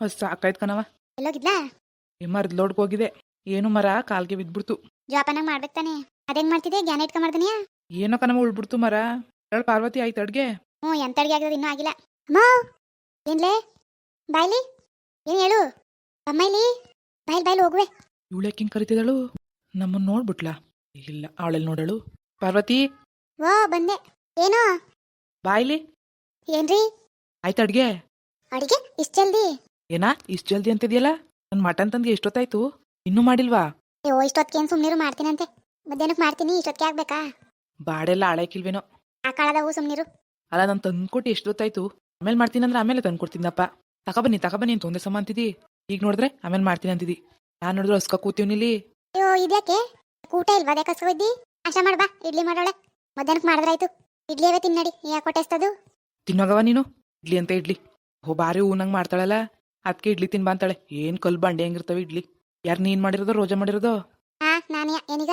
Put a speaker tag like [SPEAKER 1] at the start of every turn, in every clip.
[SPEAKER 1] ಹೊಸ ಸಾಕಾಯ್ತು ಕಣವ
[SPEAKER 2] ಎಲ್ಲೋಗಿದ್ಲಾ?
[SPEAKER 1] ಮರದ ಲೋಡ್ಗೆ ಹೋಗಿದೆ. ಏನು ಮರ ಕಾಲ್ಗೆ ಬಿದ್ಬಿಡ್ತು.
[SPEAKER 2] ಜೋಪಾನಾಗ ಮಾಡ್ಬೇಕು ತಾನೆ. ಅದೇನ್ ಮಾಡ್ತಿದೆ ಜ್ಞಾನ ಇಟ್ಕೊಂಡ್ ಮಾಡ್ತಾನೆ
[SPEAKER 1] ಏನೋ ಕಣವ ಉಳ್ಬಿಡ್ತು ಮರ. ಹೇಳ ಪಾರ್ವತಿ ಆಯ್ತು ಅಡ್ಗೆ?
[SPEAKER 2] ಹ್ಞೂ ಎಂತ ಅಡ್ಗೆ ಆಗ್ತದೆ ಇನ್ನೂ ಆಗಿಲ್ಲ. ಅಮ್ಮ ಏನ್ಲೇ? ಬಾಯ್ಲಿ? ಏನ್ ಹೇಳು? ಅಮ್ಮ ಇಲ್ಲಿ ಬಾಯ್ಲಿ ಬಾಯ್ಲಿ ಹೋಗುವೆ.
[SPEAKER 1] ಇವಳು ಕರಿತಿದಳು ನಮ್ಮನ್ನ ನೋಡ್ಬಿಟ್ಲಾ? ಇಲ್ಲ ಅವಳಲ್ಲಿ ನೋಡಳು. ಪಾರ್ವತಿ?
[SPEAKER 2] ಓ ಬಂದೆ. ಏನೋ?
[SPEAKER 1] ಬಾಯ್ಲಿ?
[SPEAKER 2] ಏನ್ರಿ?
[SPEAKER 1] ಆಯ್ತು ಅಡ್ಗೆ?
[SPEAKER 2] ಅಡಿಗೆ? ಇಷ್ಟ ಜಲ್ದಿ?
[SPEAKER 1] ಏನಾ ಇಷ್ಟು ಜಲ್ದಿ ಅಂತಿದ್ಯಲ್ಲ? ನನ್ ಮಟನ್ ತಂದ್ಗೆ ಎಷ್ಟೊತ್ತಾಯ್ತು? ಇನ್ನೂ ಮಾಡಿಲ್ವಾ?
[SPEAKER 2] ಅಯ್ಯೋ ಇಷ್ಟೊತ್ತಿಗೆ ಸುಮ್ಮನಿರು ಮಾಡ್ತೀನಂತೆ. ಮಧ್ಯಾಹ್ನಕ್ಕೆ ಮಾಡ್ತೀನಿ ಇಷ್ಟೊತ್ತಿಗೆ ಆಗ್ಬೇಕಾ?
[SPEAKER 1] ಬಾಡೆಲ್ಲ ಹಾಳಾಕಿಲ್ವೇನೋ
[SPEAKER 2] ಆ ಕಾಳದವು ಸುಮ್ಮನಿರು
[SPEAKER 1] ಅಲ್ಲ ನಾನು ತಂದ್ಕೊಟ್ಟು ಎಷ್ಟೊತ್ತಾಯ್ತು? ಆಮೇಲೆ ಮಾಡ್ತೀನಿ ಅಂದ್ರೆ ಆಮೇಲೆ ತಂದ್ಕೊಡ್ತೀನಪ್ಪ. ತಗೊಬನ್ನಿ ತಗೊಬನ್ನಿ ಅಂತ ಒಂದೇ ಸಮ ಅಂತಿದಿ. ಈಗ ನೋಡಿದ್ರೆ ಆಮೇಲೆ ಮಾಡ್ತೀನಿ ಅಂತಿದಿ ನಾನು ನೋಡಿದ್ರೆ ಹಸ್ಕ ಕೂತೀವ್ನಿಲ್ಲಿ
[SPEAKER 2] ಅಯ್ಯೋ ಇದ್ಯಾಕೆ? ಊಟ ಇಲ್ವಾ ಅದೇ ಕಸ್ಕೊಯ್ದಿ ಅಷ್ಟ ಮಾಡ್ಬಾ ಇಡ್ಲಿ ಮಾಡೋಳೆ. ಮಧ್ಯಾಹ್ನಕ್ಕೆ ಮಾಡಿದ್ರಾಯ್ತು. ಇಡ್ಲಿ ಅವೇ ತಿನ್ನಡಿ ಯಾಕೆ ಹೊಟ್ಟೆಸ್ತದು
[SPEAKER 1] ತಿನ್ನೋಗವ ನೀನು? ಇಡ್ಲಿ ಅಂತ ಇಡ್ಲಿ. ಹೋ ಬಾರಿ ಊನಂಗ್ ಮಾಡ್ತಾಳಲ್ಲ. ಅದಕ್ಕೆ ಇಡ್ಲಿ ತಿನ್ ಅಂತಾಳೆ. ಏನ್ ಕಲ್ ಬಂಡೆ ಹೆಂಗಿರ್ತಾವೆ ಇಡ್ಲಿ. ಯಾರು ನೀನ್ ಮಾಡಿರೋದೋ ರೋಜಾ ಮಾಡಿರೋದೋ?
[SPEAKER 2] ಹಾ ನಾನು ಏನೀಗ?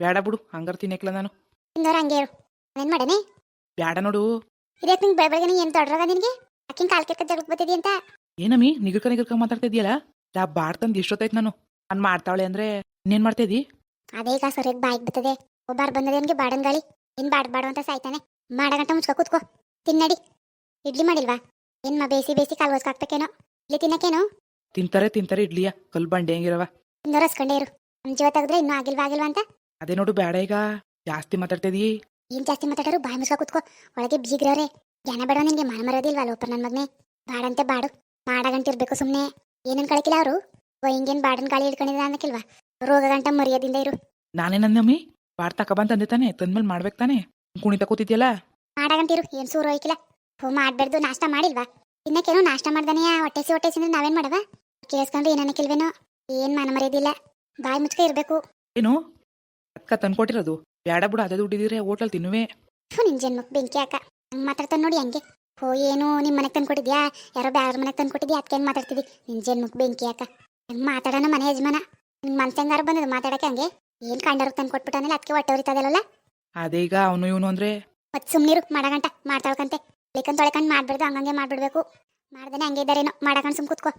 [SPEAKER 1] ಬೇಡ ಬಿಡು ಹಂಗಾರ ತಿನ್ನಕ್ಲ ನಾನು.
[SPEAKER 2] ತಿಂದವ್ರ ಹಂಗೆ ಇರು. ಏನ್ ಮಾಡೇನೆ?
[SPEAKER 1] ಬೇಡ ನೋಡು.
[SPEAKER 2] ಇದಕ್ಕೆ ನಿಂಗೆ ಬೆಳ ಬೆಳಗ್ಗೆ ಏನು ದೊಡ್ಡರಾಗ ನಿನಗೆ? ಅಕ್ಕಿನ ಕಾಲ್ ಕೆಕ್ಕ ಜಗಕ್ ಬತ್ತಿದಿ ಅಂತ?
[SPEAKER 1] ಏನಮ್ಮಿ ನಿಗರ್ಕ ನಿಗರ್ಕ ಮಾತಾಡ್ತಾ ಇದೆಯಲ್ಲ ಯಾ ಬಾರ್ ತಂದ್ ಎಷ್ಟೊತ್ತಾಯ್ತು ನಾನು. ನಾನು ಮಾಡ್ತಾವಳೆ ಅಂದ್ರೆ ಇನ್ನೇನ್ ಮಾಡ್ತಾ ಇದೀ
[SPEAKER 2] ಅದೇ ಈಗ ಸರಿಯಾಗಿ ಬಾಯಿಗೆ ಬರ್ತದೆ ಒಬ್ಬಾರ್ ಬಂದದೆ ಅವನಿಗೆ ಬಾಡನ್ ಗಾಳಿ. ಏನ್ ಬಾಡ್ ಬಾಡು ಅಂತ ಸಾಯ್ತಾನೆ. ಮಾಡಗಂಟ ಮುಚ್ಕೊ ಕೂತ್ಕೋ. ತಿನ್ನಡಿ. ಇಡ್ಲಿ ಮಾಡಿಲ್ವಾ? ಏನ್ ಬೇಸಿ ಬೇಸಿ ಕಾಲ್ ಹಾಕ್ಬೇಕೇನೋ ತಿನ್ನಕೇನು
[SPEAKER 1] ತಿಂತಾರೆ ತಿಂತಾರೆ ಇಡ್ಲಿಯ. ಕಲ್ ಬಂಡೆ ಹೆಂಗಿರವ?
[SPEAKER 2] ನೋರಸ್ಕೊಂಡೇ ಇರು. ನಮ್ ಜೀವ ತೆಗೆದ್ರೆ ಇನ್ನೂ ಆಗಿಲ್ವಾ ಆಗಿಲ್ವಾ ಅಂತ?
[SPEAKER 1] ಅದೇ ನೋಡು ಬೇಡ ಈಗ. ಜಾಸ್ತಿ ಮಾತಾಡ್ತಿದೀ.
[SPEAKER 2] ಏನ್ ಜಾಸ್ತಿ ಮಾತಾಡೋರು? ಬಾಯಿ ಮುಸ್ಕ ಕುತ್ಕೋ. ಒಳಗೆ ಬೀಗ್ರವ್ರೆ. ಜನ ಬೇಡ ನಿನ್ಗೆ ಮನ ಮರೋದಿಲ್ವಾ ಲೋಪರ್ ನನ್ ಮಗ್ನೆ? ಬಾಡಂತೆ ಬಾಡು. ಮಾಡಗಂಟ ಇರ್ಬೇಕು ಸುಮ್ನೆ. ಏನನ್ ಕಳಕಿಲ್ಲ ಅವರು? ಹಿಂಗೇನ್ ಬಾಡನ್ ಗಾಳಿ ಹಿಡ್ಕೊಂಡಿದ ಅನ್ನಕ್ಕಿಲ್ವಾ? ರೋಗ ಗಂಟ ಮರ್ಯಾದಿಂದ ಇರು.
[SPEAKER 1] ನಾನೇನಂದಮ್ಮಿ ಬಾಡ್ ತಕಬಂತ ಅಂದೆ ತಾನೆ ತಂದ್ಮೇಲೆ ಮಾಡ್ಬೇಕು ತಾನೆ. ಕುಣಿತ ಕೂತಿದ್ಯಲ್ಲ?
[SPEAKER 2] ಮಾಡಗಂಟಿರು. ಏನ್ ಸೂರು ಹೋಯ್ಕಿಲ್ಲ. ಹೋ ಮಾಡ್ಬೇಡ್ದು ನಾಷ್ಟ ಮಾಡಿಲ್ವಾ? ತಿನ್ನಕ್ಕೇನೋ ನಾಷ್ಟ ಮಾಡ್ದಾನೆಯ ಹೊಟ್ಟೆಸಿ ಹೊಟ್ಟೆಸಿ ಅಂದ್ರೆ ನಾವೇನ್ ಮಾಡವ? ಕೇಳಿಸ್ಕೊಂಡ್ರೆ ಏನನ್ನಕ್ಕಿಲ್ವೇನೋ ಏನ್ ಮನ ಮರ್ಯಾದಿಲ್ಲ. ಬಾಯಿ ಮುಚ್ಕ ಇರ್ಬೇಕು.
[SPEAKER 1] ಏನು? ಅಕ್ಕ ತಂದ್ಕೊಟ್ಟಿರೋದು ಬೇಡ ಬಿಡು ಅದೇ ದುಡ್ಡಿದ್ರೆ ಹೋಟೆಲ್ ತಿನ್ನುವೆ.
[SPEAKER 2] ಥು ನಿನ್ ಜನ್ಮಕ್ ಬೆಂಕಿ ಹಾಕ. ಹಂಗ್ ಮಾತಾಡ್ತಾನೆ ನೋಡಿ ಹಂಗೆ. ಹೋ ಏನು ನಿಮ್ ಮನೆಗ್ ತಂದ್ಕೊಟ್ಟಿದ್ಯಾ ಯಾರೋ ಬ್ಯಾರ ಮನೆಗ್ ತಂದ್ಕೊಟ್ಟಿದ್ಯಾ ಅದಕ್ಕೆ ಹೆಂಗ್ ಮಾತಾಡ್ತಿದ್ದಿ ನಿನ್ ಜನ್ಮಕ್ ಬೆಂಕಿ ಹಾಕ. ಹೆಂಗ್ ಮಾತಾಡೋಣ ಮನೆ ಯಜಮಾನ. ನಿನ್ ಮನ್ಸ್ ಹೆಂಗಾರ ಬಂದದ ಮಾತಾಡಕ್ಕೆ ಹಂಗೆ? ಏನ್ ಕಂಡರು ತಂದ್ಕೊಟ್ಬಿಟ್ಟಾನಲ್ಲ ಅದಕ್ಕೆ ಹೊಟ್ಟೆ ಉರಿತದಲ್ಲ
[SPEAKER 1] ಅದೇ ಈಗ ಅವನು ಇವನು ಅಂದ್ರೆ?
[SPEAKER 2] ಮತ್ ಸುಮ್ನಿರು ಮಾಡಗಂಟ ಮಾಡ್ತಾಳ್ಕಂತೆ ಲೇಕನ್ ತೊಳೆಕಂಡ್ ಮಾಡ್ಬಿಡ್ದು ಹಂಗಂಗೆ ಮಾಡ್ಬಿಡ್ಬೇಕು. ಮಾಡ್ದೇನೆ ಹಂಗೆ ಇದ್ದಾರೇನೋ ಮಾಡಕಂಡ್ ಸುಮ್ ಕೂತ್ಕೋ.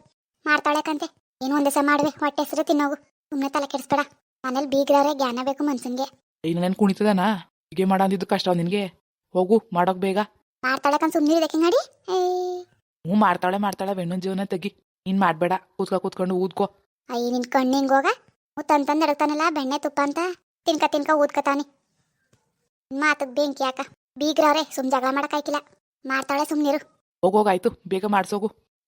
[SPEAKER 2] ಮಾಡ್ತಾಳೆಕಂತೆ ಏನು ಒಂದೇ ಸಹ ಮಾಡ್ವೆ ಹೊಟ್ಟೆ ಹೆಸರು ತಿನ್ನೋಗು. ಸುಮ್ಮನೆ ತಲೆ ಕೆಡಿಸ್ಬೇಡ. ಮನೇಲಿ ಬೀಗ್ರವ್ರೆ ಜ್ಞಾನ ಬೇಕು ಮನ್ಸನ್ಗೆ.
[SPEAKER 1] ಈಗ ನಾನು ಕುಣಿತದನಾ? ಹೀಗೆ ಮಾಡ ಅಂದಿದ್ದು ಕಷ್ಟ ನಿನ್ಗೆ. ಹೋಗು ಮಾಡೋಕ್ ಬೇಗ.
[SPEAKER 2] ಮಾಡ್ತಾಳೆಕಂತ ಸುಮ್ಮನೆ ಇದಕ್ಕೆ ಮಾಡಿ
[SPEAKER 1] ಹ್ಞೂ ಮಾಡ್ತಾಳೆ ಮಾಡ್ತಾಳೆ ಬೆಣ್ಣನ್ ಜೀವನ ತೆಗಿ. ನೀನ್ ಮಾಡ್ಬೇಡ ಕೂತ್ಕೊ ಕೂತ್ಕೊಂಡು ಊದ್ಕೋ.
[SPEAKER 2] ಅಯ್ಯ ನಿನ್ ಕಣ್ಣು ಹಿಂಗ್ ಹೋಗ? ತಂದ್ ಎಡತಾನಲ್ಲ ಬೆಣ್ಣೆ ತುಪ್ಪ ಅಂತ? ತಿನ್ಕ ತಿನ್ಕ ಊದ್ಕತಾನೆ. ಮಾತಕ್ ಬೆಂಕಿ ಯಾಕ ಬೀಗ್ರವ್ರೆ ಸುಮ್ ಜಗಳ ಮಾಡಕ್ಕಾಯ್ಕಿಲ್ಲ ಮಾಡ್ತಾಳೆ ಸುಮ್ಮನಿರು
[SPEAKER 1] ಹೋಗೋಗಾಯ್ತು ಬೇಗ ಮಾಡ್ಸೋಗು.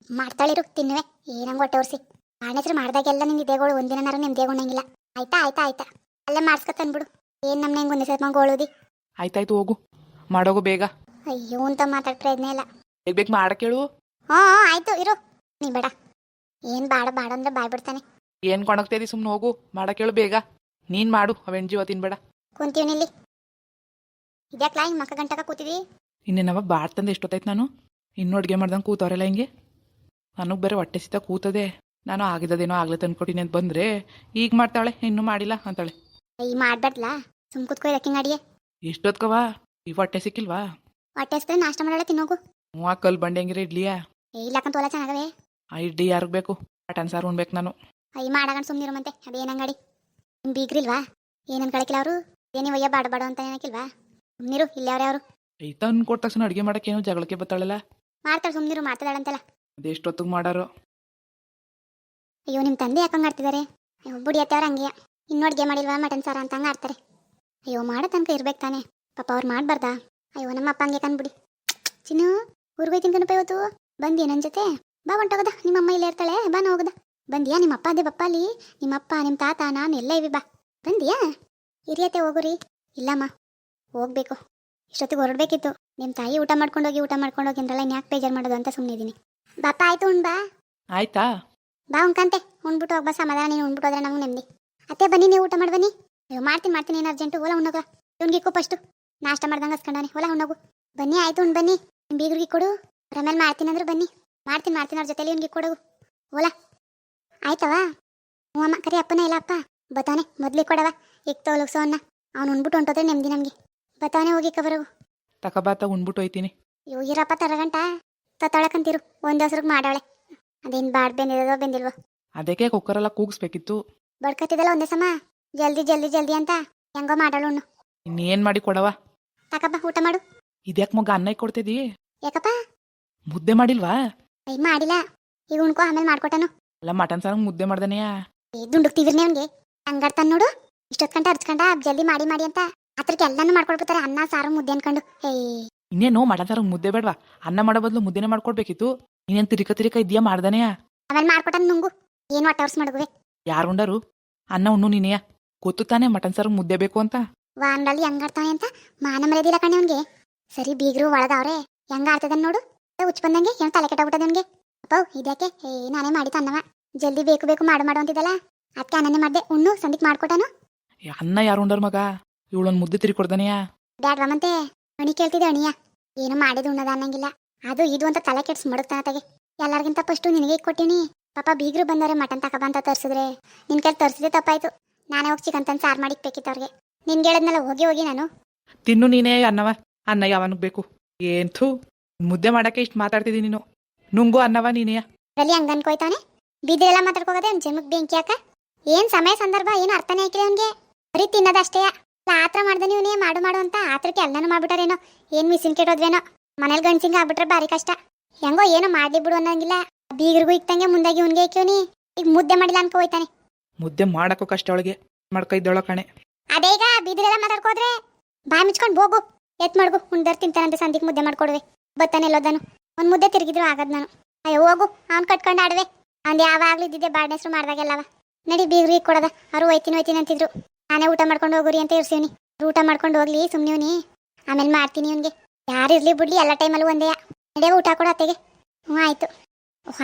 [SPEAKER 2] ಮಾಡ್ತಾಳಿರು ತಿನ್ನುವೆ. ಏನಂಗ ಹೊಟ್ಟೆ ಉರ್ಸಿ ಹೆಸ್ರು ಮಾಡ್ದಾಗೆಲ್ಲ ನಿನ್ನ ಇದೆಗಳು ಒಂದಿನ ನಿಮ್ದೇಗ ಉಣ್ಣಂಗಿಲ್ಲ ಆಯ್ತಾ ಆಯ್ತಾ ಆಯ್ತಾ. ಅಲ್ಲೇ ಮಾಡ್ಸ್ಕೊತನ್ಬಿಡು ಏನ್ ನಮ್ನ ಹೆಂಗ್ ಒಂದೇ ಸಲ ಗೋಳುದಿ
[SPEAKER 1] ಆಯ್ತಾಯ್ತು ಹೋಗು. ಮಾಡೋಗು ಬೇಗ.
[SPEAKER 2] ಅಯ್ಯೋ ಅಂತ ಮಾತಾಡ್ ಪ್ರಯತ್ನ ಇಲ್ಲ.
[SPEAKER 1] ಬೇಗ ಬೇಗ ಮಾಡಕ್ ಹೇಳು
[SPEAKER 2] ಹ್ಞೂ ಆಯ್ತು ಇರು. ನೀ ಬೇಡ. ಏನ್ ಬಾಡ ಬಾಡ ಅಂದ್ರೆ ಬಾಯ್ ಬಿಡ್ತಾನೆ.
[SPEAKER 1] ಏನ್ ಕೊಣಗ್ತಾ ಇದೀ ಸುಮ್ನೆ ಹೋಗು. ಮಾಡಕ್ ಹೇಳು ಬೇಗ. ನೀನ್ ಮಾಡು ಅವೆಣ್ ಜೀವ ತಿನ್ಬೇಡ.
[SPEAKER 2] ಕುಂತೀವಿ ಇಲ್ಲಿ ಇದ್ಯಾಕ್ಲಾ ಹಿಂಗ್ ಮಕ್ಕ ಗಂಟಕ ಕೂತಿದಿ?
[SPEAKER 1] ಇನ್ನೇನವ ಬಾಡ್ ತಂದು ಎಷ್ಟೊತ್ತಾಯ್ತು ನಾನು? ಇನ್ನು ಅಡುಗೆ ಮಾಡ್ದಂಗೆ ಕೂತವ್ರಲ್ಲ ಹಿಂಗೆ? ನನಗೆ ಬೇರೆ ಹೊಟ್ಟೆ ಸಿತ ಕೂತದೆ. ನಾನು ಆಗಿದ್ದದೇನೋ ಆಗ್ಲೇ ತಂದ್ಕೊಟ್ಟಿನಿ ಅಂತ ಬಂದ್ರೆ ಈಗ ಮಾಡ್ತಾಳೆ ಇನ್ನೂ ಮಾಡಿಲ್ಲ ಅಂತಾಳೆ.
[SPEAKER 2] ಈ ಮಾಡ್ಬೇಡ್ಲಾ? ಸುಮ್ ಕುತ್ಕೋ ಇದಕ್ಕೆ ಅಡಿಗೆ.
[SPEAKER 1] ಎಷ್ಟೊತ್ಕವ ಈ ಹೊಟ್ಟೆ ಸಿಕ್ಕಿಲ್ವಾ?
[SPEAKER 2] ಹೊಟ್ಟೆ ಹಸ್ದ್ರೆ ನಾಷ್ಟ ಮಾಡಲ್ಲ ತಿನ್ನೋಗು
[SPEAKER 1] ಹ್ಞೂ ಕಲ್ ಬಂಡೆ ಹೆಂಗಿರ ಇಡ್ಲಿಯಾ?
[SPEAKER 2] ಏ ಇಲ್ಲಕ್ಕಂತ ತೋಲ ಚೆನ್ನಾಗವೆ.
[SPEAKER 1] ಆ ಇಡ್ಲಿ ಯಾರಿಗೆ ಬೇಕು? ಮಟನ್ ಸಾರು ಉಣ್ಬೇಕು ನಾನು.
[SPEAKER 2] ಅಯ್ಯ ಮಾಡಗಂಡ್ ಸುಮ್ನಿರು ಮತ್ತೆ. ಅದೇನಂಗಡಿ ನಿಮ್ಮ ಬೀಗ್ರಿಲ್ವಾ? ಏನನ್ ಕಳಕಿಲ್ಲ ಅವರು? ಏನೇ ಒಯ್ಯ ಬಾಡ ಬಾಡ ಅಂತ ಏನಕ್ಕಿಲ್ವಾ ಇಲ್ಲಿ ಇಲ್ಲವ್ರೆ ಅವರು.
[SPEAKER 1] ಐ ಕೊಟ್ಟ ತಕ್ಷಣ ಅಡುಗೆ ಏನೋ ಜಗಳಕ್ಕೆ ಬತ್ತಾಳಲ್ಲ
[SPEAKER 2] ಮಾಡ್ತಾಳೆ ಸುಮ್ನಿರು ಮಾತಾಡಂತಲ್ಲ
[SPEAKER 1] ಅದೆಷ್ಟೊತ್ತಿಗೆ ಮಾಡಾರು.
[SPEAKER 2] ಅಯ್ಯೋ ನಿಮ್ಮ ತಂದೆ ಯಾಕಂಗ್ ಆಡ್ತಿದಾರೆ? ಅಯ್ಯೋ ಬುಡಿಯತ್ತವ್ರ ಹಂಗೆ. ಇನ್ನು ಅಡುಗೆ ಮಾಡಿಲ್ವಾ ಮಟನ್ ಸಾರ ಅಂತ ಹಂಗ ಆಡ್ತಾರೆ. ಅಯ್ಯೋ ಮಾಡೋ ತನಕ ಇರ್ಬೇಕು ತಾನೆ. ಪಾಪ ಅವ್ರು ಮಾಡಬಾರ್ದಾ? ಅಯ್ಯೋ ನಮ್ಮ ಅಪ್ಪ ಹಂಗೆ ಕಂದ್ಬಿಡಿ ಚಿನ್ನು ಊರ್ಗೋಯ್ ತಿನ್ಕನಪ್ಪ ಇವತ್ತು? ಬಂದಿ ನನ್ನ ಜೊತೆ? ಬಾ ಹೊಂಟೋಗದ ನಿಮ್ಮ ಅಮ್ಮ ಇಲ್ಲೇ ಇರ್ತಾಳೆ ಬಾ ನಾ ಹೋಗದ. ಬಂದಿಯಾ ನಿಮ್ಮ ಅಪ್ಪ ಅದೇ ಬಪ್ಪ ಅಲ್ಲಿ ನಿಮ್ಮ ಅಪ್ಪ ನಿಮ್ಮ ತಾತ ನಾನು ಎಲ್ಲ ಇವಿ ಬಾ. ಬಂದಿಯಾ? ಹಿರಿಯತೆ ಹೋಗುರಿ. ಇಲ್ಲಮ್ಮ ಹೋಗ್ಬೇಕು. ಇಷ್ಟೊತ್ತಿಗೆ ಹೊರಡ್ಬೇಕಿತ್ತು. ನಿಮ್ಮ ತಾಯಿ ಊಟ ಮಾಡ್ಕೊಂಡು ಹೋಗಿ ಊಟ ಮಾಡ್ಕೊಂಡೋಗಿ ಅಂದ್ರಲ್ಲ ಇನ್ಯಾಕೆ ಬೇಜಾರು ಮಾಡೋದು ಅಂತ ಸುಮ್ಮನಿದ್ದೀನಿ ಬಾಪ ಆಯ್ತು ಉಣ್ ಬಾ.
[SPEAKER 1] ಆಯ್ತಾ?
[SPEAKER 2] ಬಾ ಉಣ್ಕಂತೆ ಉಣ್ಬಿಟ್ಟು ಹೋಗ್ಬಾ ಸಮಾಧಾನ ನೀನು ಉಣ್ಬಿಟ್ಟು ಹೋದ್ರೆ ನಮ್ಗೆ ನೆಮ್ಮದಿ. ಅತ್ತೆ ಬನ್ನಿ ನೀವು ಊಟ ಮಾಡಿ ಬನ್ನಿ. ಅಯ್ಯೋ ಮಾಡ್ತೀನಿ ಮಾಡ್ತೀನಿ ಏನು ಅರ್ಜೆಂಟು ಓಲಾ ಉಣ್ಣೋಗ ಇವ್ನಿಗೆ ಫಸ್ಟು ನಾಷ್ಟ ಮಾಡ್ದಂಗೆ ಹಸ್ಕೊಂಡಾನೆ ಹೊಲ ಉಣ್ಣೋಗು ಬನ್ನಿ ಆಯ್ತು ಉಣ್ ಬನ್ನಿ. ನಿಮ್ಮ ಬೀಗ್ರಿಗೆ ಕೊಡು. ಆಮೇಲೆ ಮಾಡ್ತೀನಿ ಅಂದ್ರೆ ಬನ್ನಿ. ಮಾಡ್ತೀನಿ ಮಾಡ್ತೀನಿ ಅವ್ರ ಜೊತೆಲಿ ಇವ್ನಿಗೆ ಕೊಡೋಗು. ಓಲಾ ಆಯ್ತವಾ? ಹ್ಞೂ ಅಮ್ಮ ಕರಿ ಅಪ್ಪನೇ ಇಲ್ಲ ಅಪ್ಪ. ಬತಾನೆ ಮೊದಲಿಗೆ ಕೊಡವ. ಈಗ ತೋಲಗ್ಸೋ ಅನ್ನ ಅವ್ನು ಉಣ್ಬಿಟ್ಟು ಹೊಂಟೋದ್ರೆ ನೆಮ್ಮದಿ ನಮಗೆ. ಬತಾನೆ ಹೋಗಿ ಕಬರಗು
[SPEAKER 1] ತಕಬಾತ ಉಣ್ಬಿಟ್ಟು ಹೋಯ್ತೀನಿ.
[SPEAKER 2] ಇರಪ್ಪ ತರಗಂಟ. ತತ್ತಾಳಕಂತೀರು ಒಂದು ಹಸ್ರಿಗೆ ಮಾಡವಳೆ. ಅದೇನು ಬಾಡ್ ಬೆಂದಿದೋ ಬೆಂದಿಲ್ವೋ
[SPEAKER 1] ಅದಕ್ಕೆ ಕುಕ್ಕರೆಲ್ಲ ಕೂಗಿಸ್ಬೇಕಿತ್ತು.
[SPEAKER 2] ಬಡ್ಕತ್ತಿದಲ್ಲ ಒಂದೇ ಸಮ? ಜಲ್ದಿ ಜಲ್ದಿ ಜಲ್ದಿ ಅಂತ ಹೆಂಗೋ ಮಾಡಲು ಉಣ್ಣು.
[SPEAKER 1] ಇನ್ನೇನು ಮಾಡಿ ಕೊಡವ?
[SPEAKER 2] ತಕಪ್ಪ ಊಟ ಮಾಡು.
[SPEAKER 1] ಇದ್ಯಾಕೆ ಮಗ ಅನ್ನ ಕೊಡ್ತಿದಿ?
[SPEAKER 2] ಯಾಕಪ್ಪ?
[SPEAKER 1] ಮುದ್ದೆ ಮಾಡಿಲ್ವಾ?
[SPEAKER 2] ಅಯ್ಯ ಮಾಡಿಲ್ಲ. ಈಗ ಉಣ್ಕೋ ಆಮೇಲೆ ಮಾಡ್ಕೊಟ್ಟನು.
[SPEAKER 1] ಅಲ್ಲ ಮಟನ್ ಸಾರ್ ಮುದ್ದೆ ಮಾಡ್ದನೆಯಾ?
[SPEAKER 2] ಏ ದುಂಡುಕ್ತಿವಿರ್ನೇ ಅವ್ನಿಗೆ. ಹಂಗಾಡ್ತಾನ ನೋಡು. ಇಷ್ಟೊತ್ತು ಗಂಟೆ ಹರ್ಚ್ಕೊಂಡ ಜಲ್ದಿ ಮಾಡಿ ಮಾಡಿ ಅಂತ. ಹತ್ರಕ್ಕೆ ಎಲ್ಲಾನು ಮಾಡ್ಕೊಡ್ಬಿಡ್ತಾರೆ ಅನ್ನ ಸಾರು ಮುದ್ದೆ ಅನ್ಕೊಂಡು. ಏ
[SPEAKER 1] ಇನ್ನೇನು ಮಟನ್ ಸಾರಂಗ್ ಮುದ್ದೆ ಬೇಡವಾ? ಅನ್ನ ಮಾಡೋ ಬದಲು ಮುದ್ದೆನೇ ಮಾಡ್ಕೊಡ್ಬೇಕಿತ್ತು. ನೀನೇನು ತಿರಿಕ ತಿರಿಕ ಇದೆಯಾ ಮಾಡ್ದನೆಯಾ?
[SPEAKER 2] ಆಮೇಲೆ ಮಾಡ್ಕೊಟ್ಟ ನುಂಗು. ಏನು ಹೊಟ್ಟೆ ಹೊರ್ಸ್ ಮಡಗುವೆ.
[SPEAKER 1] ಯಾರು ಉಂಡರು? ಅನ್ನ ಉಣ್ಣು ನೀನೇ ಗೊತ್ತು ತಾನೇ ಮಟನ್ ಸಾರು ಮುದ್ದೆ ಬೇಕು ಅಂತ?
[SPEAKER 2] ವಾನ್ರಲ್ಲಿ ಹೆಂಗಾಡ್ತಾನೆ ಅಂತ ಮಾನ ಮರ್ಯಾದಿಲ್ಲ ಕಣೆ ಅವನ್ಗೆ. ಸರಿ ಬೀಗರು ಒಳಗವ್ರೆ ಹೆಂಗ ಆಡ್ತದನ್ ನೋಡು. ಹುಚ್ಚ ಬಂದಂಗೆ ಏನು ತಲೆ ಕೆಟ್ಟಾಗ್ಬಿಟ್ಟದ ಅವ್ನಿಗೆ. ಅಪ್ಪ ಇದ್ಯಾಕೆ? ಏ ನಾನೇ ಮಾಡಿ ತನ್ನವ ಜಲ್ದಿ ಬೇಕು ಬೇಕು ಮಾಡು ಮಾಡು ಅಂತಿದ್ದಲ್ಲ. ಅದಕ್ಕೆ ಅನ್ನನೇ ಮಾಡ್ದೆ. ಉಣ್ಣು ಸಂದಿಕ್ ಮಾಡ್ಕೊಟ್ಟಾನು.
[SPEAKER 1] ಅನ್ನ ಯಾರು ಉಂಡರ್ ಮಗ? ಇವಳೊಂದು ಮುದ್ದೆ ತಿರಿ ಕೊಡ್ದನೆಯಾ?
[SPEAKER 2] ಬ್ಯಾಡ್ವಾ ಮತ್ತೆ ಅಣಿ ಕೇಳ್ತಿದ್ದೆ ಅಣಿಯ? ಏನು ಮಾಡಿದ ಉಣ್ಣದ ಅನ್ನಂಗಿಲ್ಲ. ಅದು ಇದು ಅಂತ ತಲೆ ಕೆಡ್ಸ್ ಮಡಗ್ತಾನ ತಗೆ. ಎಲ್ಲರಿಗಿಂತ ಫಸ್ಟು ನಿನಗೆ ಕೊಟ್ಟಿನಿ. ಪಾಪ ಬೀಗರು ಬಂದವ್ರೆ ಮಟನ್ ತಕ ಬಂತ ತರ್ಸಿದ್ರೆ. ನಿನ್ ಕೈಲಿ ತರ್ಸಿದೆ ತಪ್ಪಾಯ್ತು. ನಾನೇ ಹೋಗಿ ಚಿಕನ್ ತಂದು ಸಾರು ಮಾಡಿಕ್ ಬೇಕಿತ್ತು ಅವ್ರಿಗೆ. ನಿನ್ಗೆ ಹೇಳಿದ್ನಲ್ಲ ಹೋಗಿ ಹೋಗಿ ನಾನು.
[SPEAKER 1] ತಿನ್ನು ನೀನೇ ಅನ್ನವ. ಅನ್ನ ಯಾವನಿಗೆ ಬೇಕು. ಏನ್ಥು ಮುದ್ದೆ ಮಾಡಕ್ಕೆ ಇಷ್ಟು ಮಾತಾಡ್ತಿದಿ ನೀನು. ನುಂಗು ಅನ್ನವ ನೀನೇ
[SPEAKER 2] ರಲ್ಲಿ ಹಂಗ ಅನ್ಕೋಯ್ತಾನೆ ಬೀದಿರೆಲ್ಲ ಮಾತಾಡ್ಕೋಗದೆ ಅವ್ನ ಜನ್ಮಕ್ ಬೆಂಕಿ ಹಾಕ? ಏನ್ ಸಮಯ ಸಂದರ್ಭ ಏನು ಅರ್ಥನೇ ಹಾಕಿದೆ ಅವ್ನಿಗೆ? ಬರೀ ತಿನ್ನೋದಷ್ಟೇ. ಆತ್ರ ಮಾಡ್ದೆ ನೀವನೇ ಮಾಡು ಮಾಡು ಅಂತ ಆತ್ರಕ್ಕೆ ಎಲ್ಲನೂ ಮಾಡ್ಬಿಟ್ಟಾರೇನೋ. ಏನ್ ಮಿಸಿನ್ ಕೆಟ್ಟೋದ್ವೇನೋ. ಮನೇಲಿ ಗಣಸಿಂಗ್ ಆಗ್ಬಿಟ್ರೆ ಭಾರಿ ಕಷ್ಟ. ಹೆಂಗೋ ಏನೋ ಮಾಡ್ಲಿ ಬಿಡು ಅನ್ನಂಗಿಲ್ಲ. ಬೀಗರಿಗೂ ಇಕ್ಕಂಗೆ ಮುಂದಾಗಿ ಇವನ್ಗೆ ಇಕ್ಕಿವ್ನಿ ಈಗ ಮುದ್ದೆ ಮಾಡಿಲ್ಲ ಅನ್ಕೋ ಹೋಯ್ತಾನೆ.
[SPEAKER 1] ಮುದ್ದೆ ಮಾಡಕ್ಕೂ ಕಷ್ಟ ಅವಳಿಗೆ. ಮಾಡ್ಕೈದ್ದೊಳ ಕಣೆ.
[SPEAKER 2] ಅದೇ ಈಗ ಬೀದಿಲೆಲ್ಲ ಮಾತಾಡ್ಕೋದ್ರೆ ಬಾಯಿ ಮುಚ್ಕೊಂಡು ಹೋಗು. ಎತ್ ಮಾಡ್ಗು ಉಂಡರ್ ತಿಂತಾನಂತೆ ಸಂದಿಗೆ ಮುದ್ದೆ ಮಾಡ್ಕೊಡುವೆ. ಬತ್ತಾನೆ ಎಲ್ಲೋದನು ಒಂದು ಮುದ್ದೆ ತಿರುಗಿದ್ರು ಆಗದ್ ನಾನು. ಅಯ್ಯೋ ಹೋಗು. ಅವ್ನು ಕಟ್ಕೊಂಡು ಆಡುವೆ. ಅವ್ನ್ ಯಾವಾಗಲೂ ಇದ್ದಿದ್ದೆ ಬಾಡ್ನೆಸ್ರು ಮಾಡ್ದಾಗೆಲ್ಲವ. ನಡಿ ಬೀಗ್ರಿ ಕೊಡದ. ಅವ್ರು ಒಯ್ತೀನಿ ಒಯ್ತೀನಿ ಅಂತಿದ್ರು. ನಾನೇ ಊಟ ಮಾಡ್ಕೊಂಡು ಹೋಗುರಿ ಅಂತ ಇರ್ಸಿವ್ನಿ. ಊಟ ಮಾಡ್ಕೊಂಡು ಹೋಗ್ಲಿ ಸುಮ್ನಿವ್ನಿ ಆಮೇಲೆ ಮಾಡ್ತೀನಿ ಇವನ್ಗೆ. ಯಾರು ಇರ್ಲಿ ಬಿಡ್ಲಿ, ಎಲ್ಲ ಟೈಮಲ್ಲೂ ಒಂದೇ. ನಡೆಯ ಊಟ ಕೊಡ ಅತ್ತೆಗೆ. ಹ್ಞೂ, ಆಯ್ತು.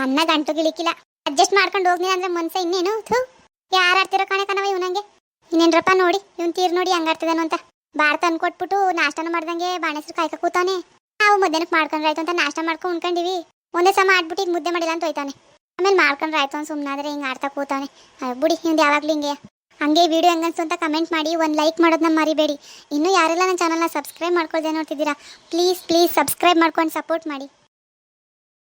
[SPEAKER 2] ಅನ್ನ ಗಂಟು ಗಿಳಿಕಿಲ್ಲ. ಅಡ್ಜಸ್ಟ್ ಮಾಡ್ಕೊಂಡು ಹೋಗ್ಲಿಲ್ಲ ಅಂದ್ರೆ ಮನ್ಸ ಇನ್ನೇನು? ಥೂ, ಯಾರು ಆಡ್ತಿರೋ ಕಾಣೆ ಕಣವ ಇವನಂಗೆ ಇನ್ನೇನ್ರಪ್ಪ ನೋಡಿ, ಇವ್ನು ತೀರ್ ನೋಡಿ ಹಂಗಾಡ್ತಿದ್ದಾನು ಅಂತ. ಬಾರ್ ತಂದು ಕೊಟ್ಬಿಟ್ಟು ನಾಷ್ಟನ ಮಾಡ್ದಂಗೆ ಬಾಣೆಸ್ರು ಕಾಯ್ಕ ಕೂತಾನೆ ನಾವು ಮಧ್ಯಾಹ್ನಕ್ಕೆ ಮಾಡ್ಕೊಂಡ್ರೆ ಆಯ್ತು ಅಂತ ನಾಷ್ಟ ಮಾಡ್ಕೊಂಡು ಉಣ್ಕೊಂಡಿವಿ. ಒಂದೇ ಸಮ ಆಡ್ಬಿಟ್ಟು ಈಗ ಮುದ್ದೆ ಮಾಡಿಲ್ಲ ಅಂತ ಹೋಯ್ತಾನೆ ಆಮೇಲೆ ಮಾಡ್ಕೊಂಡ್ರೆ ಆಯ್ತು ಅಂತ ಸುಮ್ಮನಾದ್ರೆ ಹಿಂಗೆ ಆಡ್ತಾ ಕೂತಾನೆ ಬಿಡಿ ಹಿಂದೆ ಯಾವಾಗ್ಲೂ ಹಿಂಗೆ ಹಂಗೆ ವಿಡಿಯೋ ಹೆಂಗನ್ಸು ಅಂತ ಕಮೆಂಟ್ ಮಾಡಿ, ಒಂದು ಲೈಕ್ ಮಾಡೋದನ್ನ ಮರಿಬೇಡಿ. ಇನ್ನೂ ಯಾರೆಲ್ಲ ನನ್ನ ಚಾನಲ್ನ ಸಬ್ಸ್ಕ್ರೈಬ್ ಮಾಡ್ಕೊಳ್ದೆ ನೋಡ್ತಿದ್ದೀರಾ ಪ್ಲೀಸ್ ಪ್ಲೀಸ್ ಸಬ್ಸ್ಕ್ರೈಬ್ ಮಾಡ್ಕೊಂಡು ಸಪೋರ್ಟ್ ಮಾಡಿ.